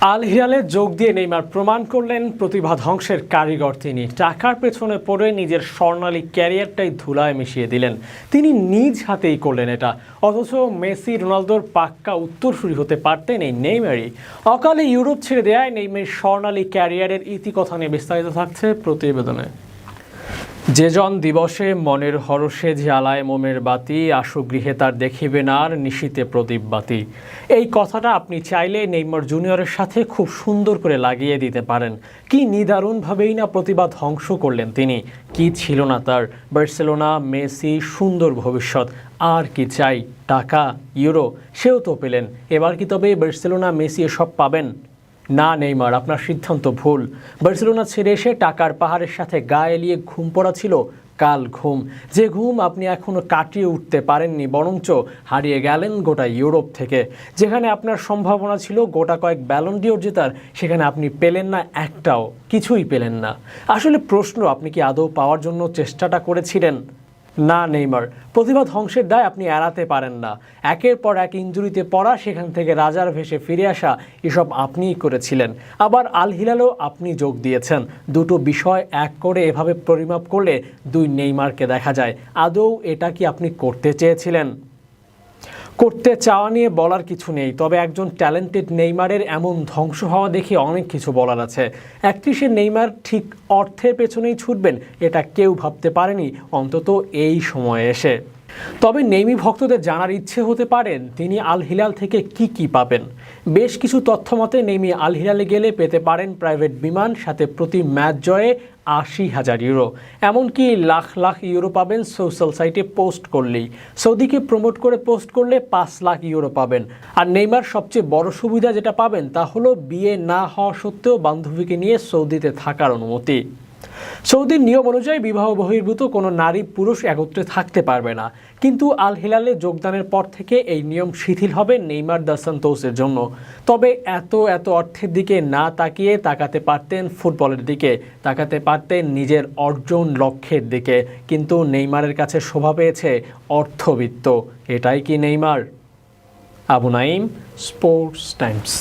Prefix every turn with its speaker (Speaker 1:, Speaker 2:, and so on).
Speaker 1: আল হিলালে যোগ দিয়ে নেইমার প্রমাণ করলেন, প্রতিভা ধ্বংসের কারিগর তিনি। টাকার পেছনে পড়ে নিজের স্বর্ণালী ক্যারিয়ারটাই ধুলায় মিশিয়ে দিলেন। তিনি নিজ হাতেই করলেন এটা। অথচ মেসি, রোনালদোর পাক্কা উত্তরসূরি হতে পারতেন এই নেইমারই। অকালে ইউরোপ ছেড়ে দেয় নেইমের স্বর্ণালী ক্যারিয়ারের ইতিকথা নিয়ে বিস্তারিত থাকছে প্রতিবেদনে। যে জন দিবসে মনের হরষে জ্বালায় মোমের বাতি, আশু গৃহে তার দেখিবেন আর নিশীতে প্রদীপ বাতি। এই কথাটা আপনি চাইলে নেইমার জুনিয়রের সাথে খুব সুন্দর করে লাগিয়ে দিতে পারেন। কি নিদারুণভাবেই না প্রতিভা ধ্বংস করলেন তিনি। কি ছিল না তার? বার্সেলোনা, মেসি, সুন্দর ভবিষ্যৎ। আর কি চাই? টাকা? ইউরো? সেও তো পেলেন। এবার কি তবে বার্সেলোনা, মেসি এসব পাবেন? না নেইমার, আপনার সিদ্ধান্ত ভুল। বার্সেলোনা ছেড়ে এসে টাকার পাহাড়ের সাথে গা এলিয়ে ঘুম পড়া ছিল কাল ঘুম। যে ঘুম আপনি এখনও কাটিয়ে উঠতে পারেননি, বরঞ্চ হারিয়ে গেলেন গোটা ইউরোপ থেকে। যেখানে আপনার সম্ভাবনা ছিল গোটা কয়েক ব্যালন্ডিওর জেতার, সেখানে আপনি পেলেন না একটাও, কিছুই পেলেন না। আসলে প্রশ্ন, আপনি কি আদৌ পাওয়ার জন্য চেষ্টাটা করেছিলেন? না নেইমার। প্রতিভা ধ্বংসের দায় আপনি এড়াতে পারেন না। একের পর এক ইঞ্জুরিতে পড়া, সেখান থেকে রাজার ভেসে ফিরে আসা, এসব আপনিই করেছিলেন। আবার আল হিলালও আপনি যোগ দিয়েছেন। দুটো বিষয় এক করে এভাবে পরিমাপ করলে দুই নেইমারকে দেখা যায়। আদৌ এটা কি আপনি করতে চেয়েছিলেন? করতে চাওয়া নিয়ে বলার কিছু নেই, তবে একজন ট্যালেন্টেড নেইমারের এমন ধ্বংস হওয়া দেখে অনেক কিছু বলার আছে। একত্রিশে নেইমার ঠিক অর্থের পেছনেই ছুটবেন, এটা কেউ ভাবতে পারেনি, অন্তত এই সময়ে এসে। তবে নেইমি ভক্তদের জানার ইচ্ছে হতে পারেন তিনি আল হিলাল থেকে কি কি পাবেন। বেশ কিছু তথ্য মতে, নেইমি আল হিলালে গেলে পেতে পারেন প্রাইভেট বিমান, সাথে প্রতি ম্যাচ জয়ে আশি হাজার ইউরো। এমনকি লাখ লাখ ইউরো পাবেন সোশ্যাল সাইটে পোস্ট করলেই। সৌদিকে প্রমোট করে পোস্ট করলে পাঁচ লাখ ইউরো পাবেন। আর নেইমার সবচেয়ে বড় সুবিধা যেটা পাবেন তা হলো বিয়ে না হওয়া সত্ত্বেও বান্ধবীকে নিয়ে সৌদিতে থাকার অনুমতি। সৌদির নিয়ম অনুযায়ী বিবাহ বহির্ভূত কোনো নারী পুরুষ একত্রে থাকতে পারবে না। কিন্তু আল হিলালে যোগদানের পর থেকে এই নিয়ম শিথিল হবে নেইমার দা সান্তোসের জন্য। তবে এত এত অর্থের দিকে না তাকিয়ে তাকাতে পারতেন ফুটবলের দিকে, তাকাতে পারতেন নিজের অর্জন লক্ষ্যের দিকে। কিন্তু নেইমারের কাছে শোভা পেয়েছে অর্থবিত্ত। এটাই কি Neymar? Abu Naim sports times.